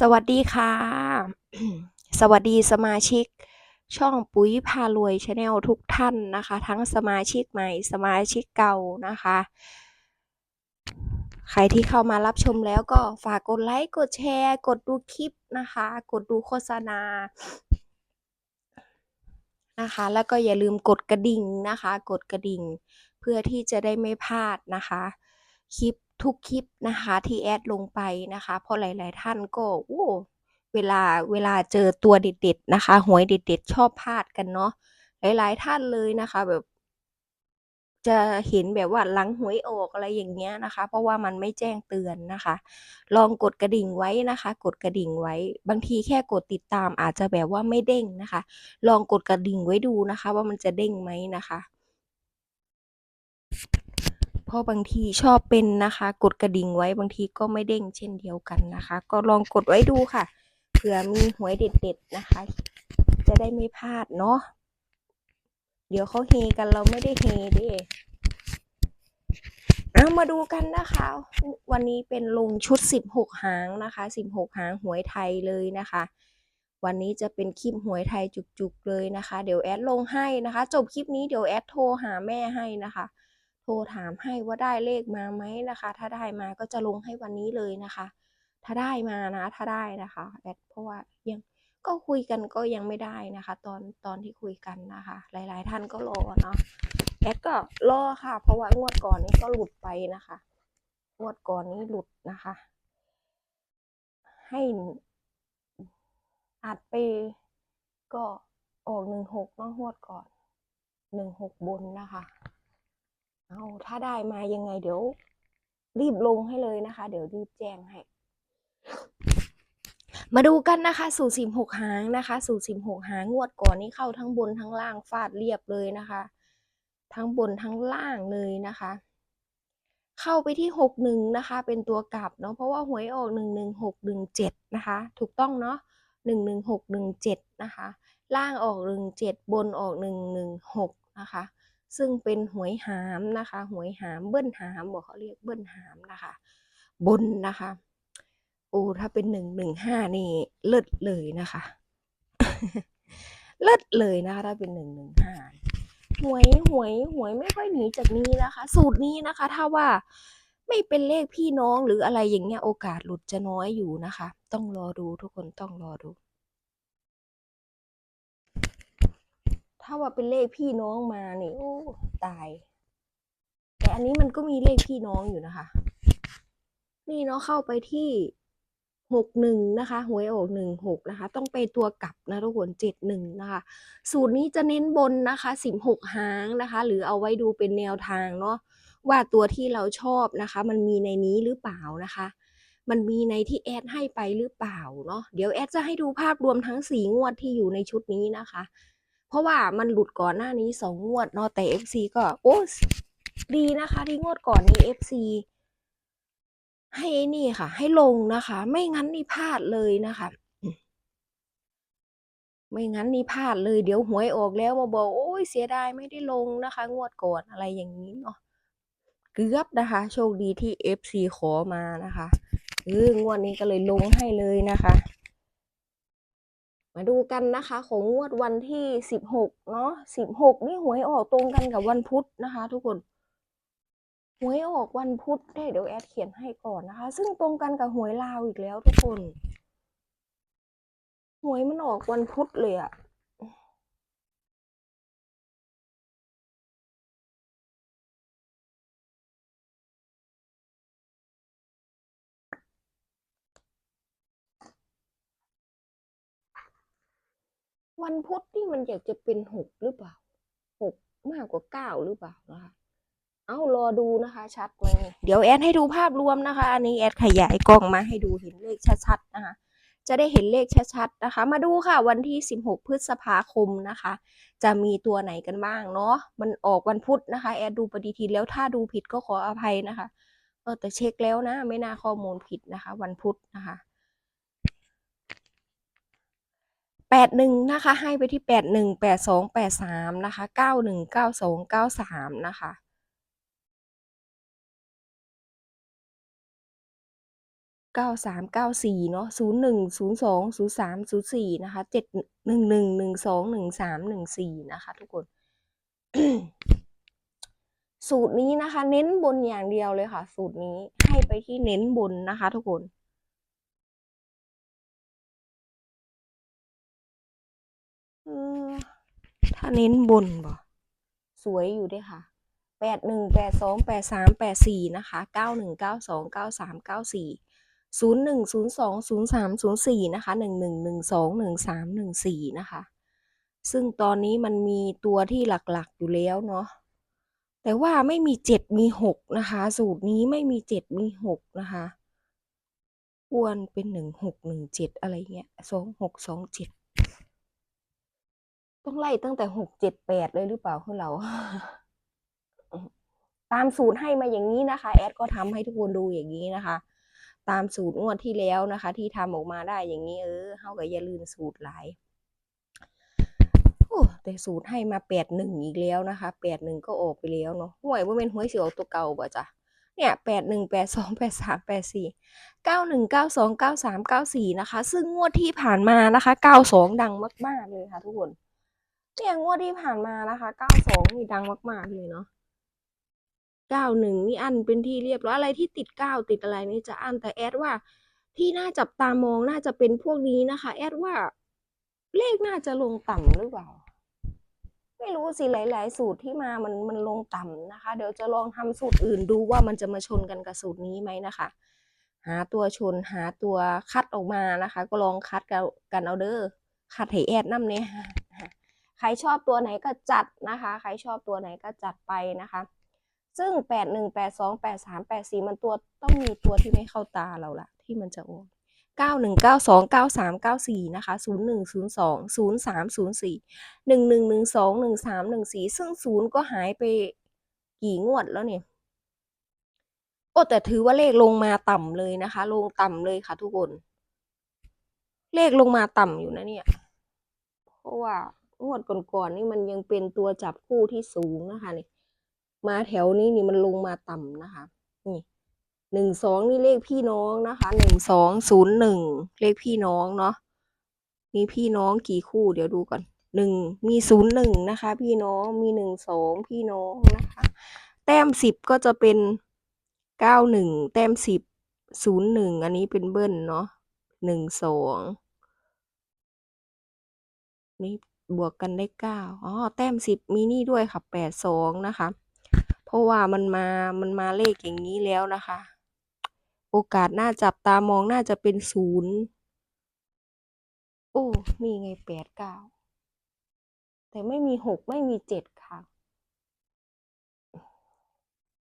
สวัสดีค่ะ สวัสดีสมาชิก ช่องปุ๋ยพารวยชาแนลทุกท่านนะคะ ทั้งสมาชิกใหม่สมาชิกเก่านะคะ ใครที่เข้ามารับชมแล้วก็ฝากกดไลค์กดแชร์ กดดูคลิปนะคะ กดดูโฆษณานะคะ แล้วก็อย่าลืมกดกระดิ่งนะคะ กดกระดิ่ง เพื่อที่จะได้ไม่พลาดนะคะ คลิป ทุกคลิปนะคะที่แอดลงไปนะคะเพราะหลาย ๆ ท่านก็โอ้เวลาเวลาเจอตัวเด็ดๆนะคะหวยเด็ดๆชอบพลาดกันเนาะหลายๆท่านเลยนะคะแบบจะเห็นแบบว่าหลังหวยออกอะไรอย่างเงี้ยนะคะ เพราะว่ามันไม่แจ้งเตือนนะคะ ลองกดกระดิ่งไว้นะคะ กดกระดิ่งไว้ บางทีแค่กดติดตามอาจจะแบบว่าไม่เด้งนะคะ ลองกดกระดิ่งไว้ดูนะคะ ว่ามันจะเด้งไหมนะคะ ราะบางทีชอบเป็นนะคะ กดกระดิ่งไว้บางทีก็ไม่เด้งเช่นเดียวกันนะคะ ก็ลองกดไว้ดูค่ะเผื่อมีหวยเด็ดๆนะคะ จะได้ไม่พลาดเนาะเดี๋ยวเขาเฮกันเราไม่ได้เฮด้เอามาดูกันนะคะ วันนี้เป็นลงชุด 16 หางนะคะ 16 หางหวยไทยเลยนะคะ วันนี้จะเป็นคลิปหวยไทยจุกๆเลยนะคะ เดี๋ยวแอดลงให้นะคะ จบคลิปนี้เดี๋ยวแอดโทรหาแม่ให้นะคะ โทรถามให้ว่าได้เลขมาไหมนะคะ ถ้าได้มาก็จะลงให้วันนี้เลยนะคะ ถ้าได้มานะ ถ้าได้นะคะแอดเพราะว่ายังก็คุยกันก็ยังไม่ได้นะคะ ตอนตอนที่คุยกันนะคะ หลาย ๆ ท่านก็รอเนาะแอดก็รอค่ะ เพราะว่างวดก่อนนี้ก็หลุดไปนะคะงวดก่อนนี้หลุดนะคะ ให้อัดไปก็ออกหนึ่งหกเนาะงวดก่อนหนึ่งหกบนนะคะ เอาถ้าได้มายังไงเดี๋ยว รีบลงให้เลยนะคะ เดี๋ยวรีบแจ้งให้ มาดูกันนะคะสู่สิบหกหางนะคะสู่สิบหกหางงวดก่อนนี้เข้าทั้งบนทั้งล่างฟาดเรียบเลยนะคะ ทั้งบนทั้งล่างเลยนะคะ เข้าไปที่หกหนึ่งนะคะ เป็นตัวกลับเนาะเพราะว่าหวยออกหนึ่งหนึ่งหกหนึ่งเจ็ดนะคะ ถูกต้องเนาะหนึ่งหนึ่งหกหนึ่งเจ็ดนะคะ ล่างออกหนึ่งเจ็ดบนออกหนึ่งหนึ่งหกนะคะ ซึ่งเป็นหวยหามนะคะ หวยหามเบิ้ลหามบอกเขาเรียกเบิ้ลหามนะคะ บนนะคะโอ้ถ้าเป็นหนึ่งหนึ่งห้านี่เลิศเลยนะคะ เลิศเลยนะคะถ้าเป็นหนึ่งหนึ่งห้าหวยหวยหวยไม่ค่อยหนีจากนี้นะคะ สูตรนี้นะคะ ถ้าว่าไม่เป็นเลขพี่น้องหรืออะไรอย่างเงี้ยโอกาสหลุดจะน้อยอยู่นะคะ ต้องรอดูทุกคนต้องรอดู ถ้าว่าเป็นเลขพี่น้องมาเนี่ยโอ้ตาย แต่อันนี้มันก็มีเลขพี่น้องอยู่นะคะ นี่เนาะเข้าไปที่หกหนึ่งนะคะหวยออกหนึ่งหกนะคะ ต้องไปตัวกลับนะทุกคนเจ็ดหนึ่งนะคะ สูตรนี้จะเน้นบนนะคะสิบหกหางนะคะ หรือเอาไว้ดูเป็นแนวทางเนาะว่าตัวที่เราชอบนะคะ มันมีในนี้หรือเปล่านะคะ มันมีในที่แอดให้ไปหรือเปล่าเนาะเดี๋ยวแอดจะให้ดูภาพรวมทั้งสี่งวดที่อยู่ในชุดนี้นะคะ เพราะว่ามันหลุดก่อนหน้านี้สองงวดเนาะแต่ FC ก็โอ้ดีนะคะ ที่งวดก่อนนี้ FC ให้ไอ้นี่ค่ะ ให้ลงนะคะ ไม่งั้นนี่พลาดเลยนะคะไม่งั้นนี่พลาดเลยเดี๋ยวหวยออกแล้วมาบอกโอ้ยเสียดายไม่ได้ลงนะคะ งวดก่อนอะไรอย่างนี้เนาะเกือบนะคะ โชคดีที่ FC ขอมานะคะเอองวดนี้ก็เลยลงให้เลยนะคะ มาดูกันนะคะของงวดวันที่สิบหกเนาะสิบหกนี่หวยออกตรงกันกับวันพุธนะคะ ทุกคนหวยออกวันพุธเดี๋ยวแอดเขียนให้ก่อนนะคะ ซึ่งตรงกันกับหวยลาวอีกแล้วทุกคนหวยมันออกวันพุธเลยอะ วันพุธนี่มันอยากจะเป็นหกหรือเปล่าหกมากกว่าเก้าหรือเปล่านะคะ เอารอดูนะคะ ชัดไหมเดี๋ยวแอดให้ดูภาพรวมนะคะ อันนี้แอดขยายกล้องมาให้ดูเห็นเลขชัดๆนะคะ จะได้เห็นเลขชัดๆนะคะ มาดูค่ะ วันที่ 16 พฤษภาคมนะคะ จะมีตัวไหนกันบ้างเนาะ มันออกวันพุธนะคะ แอดดูปฏิทินแล้วถ้าดูผิดก็ขออภัยนะคะ เออแต่เช็คแล้วนะ ไม่น่าข้อมูลผิดนะคะ วันพุธนะคะ แปดหนึ่งนะคะ ให้ไปที่แปดหนึ่งแปดสองแปดสามนะคะเก้าหนึ่งเก้าสองเก้าสามนะคะ เก้าสามเก้าสี่เนาะศูนย์หนึ่งศูนย์สองศูนย์สามศูนย์สี่นะคะเจ็ดหนึ่งหนึ่งหนึ่งสองหนึ่งสามหนึ่งสี่นะคะทุกคน สูตรนี้นะคะ เน้นบนอย่างเดียวเลยค่ะ สูตรนี้ให้ไปที่เน้นบนนะคะ ทุกคน ถ้าเน้นบนบ่สวยอยู่ด้วยค่ะแปดหนึ่งแปดสองแปดสามแปดสี่นะคะเก้าหนึ่งเก้าสองเก้าสามเก้าสี่ศูนย์หนึ่งศูนย์สองศูนย์สามศูนย์สี่นะคะหนึ่งหนึ่งหนึ่งสองหนึ่งสามหนึ่งสี่นะคะ ซึ่งตอนนี้มันมีตัวที่หลักๆอยู่แล้วเนาะแต่ว่าไม่มีเจ็ดมีหกนะคะ สูตรนี้ไม่มีเจ็ดมีหกนะคะอ้วนเป็นหนึ่งหกหนึ่งเจ็ดอะไรเงี้ยสองหกสองเจ็ด ต้องไล่ตั้งแต่หกเจ็ดแปดเลยหรือเปล่าคือเรา ตามสูตรให้มาอย่างนี้นะคะ แอดก็ทำให้ทุกคนดูอย่างนี้นะคะ ตามสูตรงวดที่แล้วนะคะ ที่ทำออกมาได้อย่างนี้เออเฮาก็อย่าลืมสูตรหลายโอ้แต่สูตรให้มาแปดหนึ่งอีกแล้วนะคะแปดหนึ่งก็ออกไปแล้วเนาะห่วยว่าเป็นหวยเสียวตัวเก่าบ่จ้ะเนี่ยแปดหนึ่งแปดสองแปดสามแปดสี่เก้าหนึ่งเก้าสองเก้าสามเก้าสี่นะคะ ซึ่งงวดที่ผ่านมานะคะเก้าสองดังมาก ๆ เลยค่ะทุกคน เนี่ยงวดที่ผ่านมานะคะ92นี่ดังมากๆเลยเนาะ91นี่อันเป็นที่เรียบร้อยอะไรที่ติด9ติดอะไรนี่จะอันแต่แอดว่าที่น่าจับตามองน่าจะเป็นพวกนี้นะคะ แอดว่าเลขน่าจะลงต่ำหรือเปล่า ไม่รู้สิหลาย ๆ สูตรที่มามันมันลงต่ำนะคะ เดี๋ยวจะลองทำสูตรอื่นดูว่ามันจะมาชนกันกับสูตรนี้ไหมนะคะ หาตัวชนหาตัวคัดออกมานะคะ ก็ลองคัดกันกันเอาเด้อคัดให้แอดน้ำเนี่ย ครชอบตัวไหนก็จัดนะคะ ใครชอบตัวไหนก็จัดไปนะคะ ซึ่ง 8 1 8 2 8 3 8 4 มันตัวต้องมีตัวที่ไม่เข้าตาเราละที่มันจะโอน9 1 9 2 9 3 9 4 นะคะ 0 1 0 2 0 3 0 4 1 1 1 2 1 3 1 4 ซึ่งศูนย์ก็หายไปกี่งวดแล้วเนี่ยโอ้แต่ถือว่าเลขลงมาต่ำเลยนะคะ ลงต่ำเลยค่ะทุกคน เลขลงมาต่ำอยู่นะเนี่ย เพราะว่า งวดก่อนๆนี่มันยังเป็นตัวจับคู่ที่สูงนะคะนี่มาแถวนี้นี่มันลงมาต่ำนะคะ นี่หนึ่งสองนี่เลขพี่น้องนะคะหนึ่งสองศูนย์หนึ่งเลขพี่น้องเนาะมีพี่น้องกี่คู่เดี๋ยวดูก่อนหนึ่งมีศูนย์หนึ่งนะคะ พี่น้องมีหนึ่งสองพี่น้องนะคะ แต้มสิบก็จะเป็นเก้าหนึ่งแต้มสิบศูนย์หนึ่งอันนี้เป็นเบิ้ลเนาะหนึ่งสองนี่ บวกกันได้เก้าอ๋อแต้มสิบมีนี่ด้วยค่ะแปดสองนะคะ เพราะว่ามันมามันมาเลขอย่างนี้แล้วนะคะ โอกาสน่าจับตามองน่าจะเป็นศูนย์โอ้มีไงแปดเก้าแต่ไม่มีหกไม่มีเจ็ดค่ะ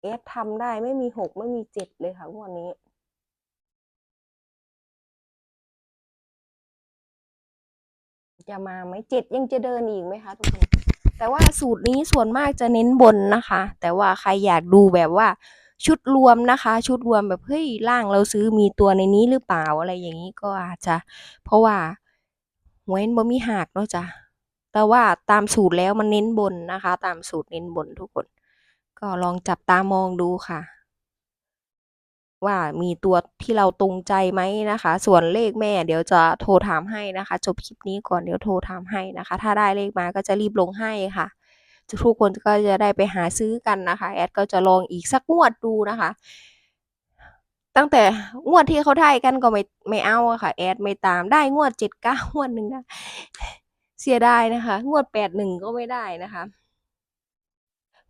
เอฟทำได้ไม่มีหกไม่มีเจ็ดเลยค่ะวันนี้ จะมาไหมเจ็ดยังจะเดินอีกไหมคะทุกคนแต่ว่าสูตรนี้ส่วนมากจะเน้นบนนะคะ แต่ว่าใครอยากดูแบบว่าชุดรวมนะคะ ชุดรวมแบบเฮ้ยร่างเราซื้อมีตัวในนี้หรือเปล่าอะไรอย่างนี้ก็อาจจะ เพราะว่าหวยบ่มีหักเนาะจ้ะแต่ว่าตามสูตรแล้วมันเน้นบนนะคะ ตามสูตรเน้นบนทุกคน ก็ลองจับตามองดูค่ะ ว่ามีตัวที่เราตรงใจไหมนะคะ ส่วนเลขแม่เดี๋ยวจะโทรถามให้นะคะ จบคลิปนี้ก่อนเดี๋ยวโทรถามให้นะคะ ถ้าได้เลขมาก็จะรีบลงให้ค่ะทุกคนก็จะได้ไปหาซื้อกันนะคะ แอดก็จะลองอีกสักงวดดูนะคะ ตั้งแต่งวดที่เขาได้กันก็ไม่ไม่เอาค่ะ แอดไม่ตามได้งวดเจ็ดเก้างวดหนึ่งนะเสียดายนะคะ งวดแปดหนึ่งก็ไม่ได้นะคะ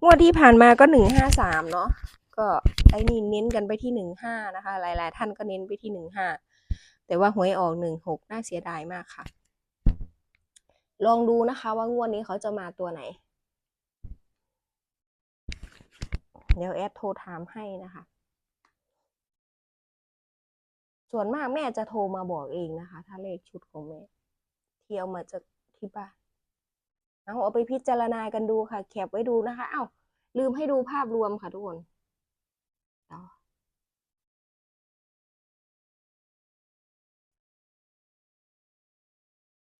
งวดที่ผ่านมาก็หนึ่งห้าสามเนาะ ก็ไอ้นี่เน้นกันไปที่หนึ่งห้านะคะ หลายๆ ท่านก็เน้นไปที่หนึ่งห้าแต่ว่าหวยออกหนึ่งหกน่าเสียดายมากค่ะ ลองดูนะคะว่างวดนี้เขาจะมาตัวไหน เดี๋ยวแอดโทรถามให้นะคะ ส่วนมากแม่จะโทรมาบอกเองนะคะ ถ้าเลขชุดของแม่ที่เอามาจากที่บ้านเอาเอาไปพิจารณากันดูค่ะ แคปไว้ดูนะคะ เอ้าลืมให้ดูภาพรวมค่ะทุกคน เอา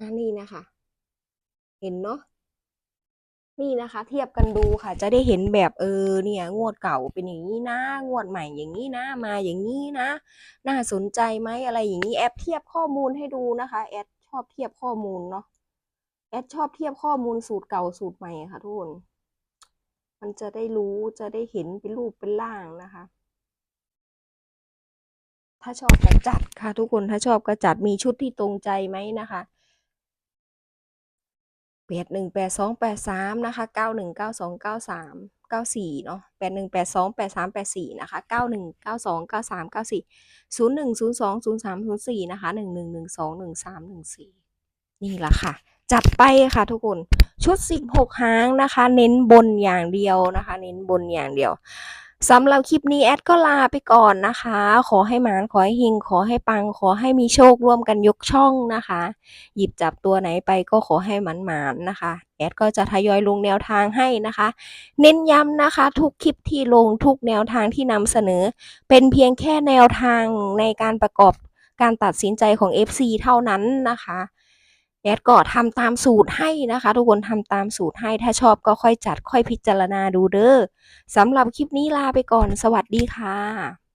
อันนี้นะคะ เห็นเนาะนี่นะคะ เทียบกันดูค่ะ จะได้เห็นแบบเออเนี่ย งวดเก่าเป็นอย่างนี้นะ งวดใหม่อย่างนี้นะ มาอย่างนี้นะ น่าสนใจไหมอะไรอย่างนี้แอปเทียบข้อมูลให้ดูนะคะแอดชอบเทียบข้อมูลเนาะแอดชอบเทียบข้อมูลสูตรเก่าสูตรใหม่ค่ะทุกคน มันจะได้รู้จะได้เห็นเป็นรูปเป็นร่างนะคะ ถ้าชอบก็จัดค่ะ ทุกคนถ้าชอบก็จัดมีชุดที่ตรงใจไหมนะคะแปดหนึ่งแปดสองแปดสามนะคะเก้าหนึ่งเก้าสองเก้าสามเก้าสี่เนาะแปดหนึ่งแปดสองแปดสามแปดสี่นะคะเก้าหนึ่งเก้าสองเก้าสามเก้าสี่ศูนย์หนึ่งศูนย์สองศูนย์สามศูนย์สี่นะคะหนึ่งหนึ่งหนึ่งสองหนึ่งสามหนึ่งสี่นี่ละค่ะ จัดไปค่ะทุกคน ชุดสิบหางนะคะ เน้นบนอย่างเดียวนะคะ เน้นบนอย่างเดียวสำหรับคลิปนี้แอดก็ลาไปก่อนนะคะ ขอให้หมานขอให้เฮงขอให้ปัง ขอให้มีโชคร่วมกันยกช่องนะคะ หยิบจับตัวไหนไปก็ขอให้หมันหมานนะคะ แอดก็จะทยอยลงแนวทางให้นะคะ เน้นย้ำนะคะ ทุกคลิปที่ลงทุกแนวทางที่นำเสนอ เป็นเพียงแค่แนวทางในการประกอบการตัดสินใจของ FC เท่านั้นนะคะ แอดก็ทำตามสูตรให้นะคะ ทุกคนทำตามสูตรให้ถ้าชอบก็ค่อยจัดค่อยพิจารณาดูเด้อสำหรับคลิปนี้ลาไปก่อนสวัสดีค่ะ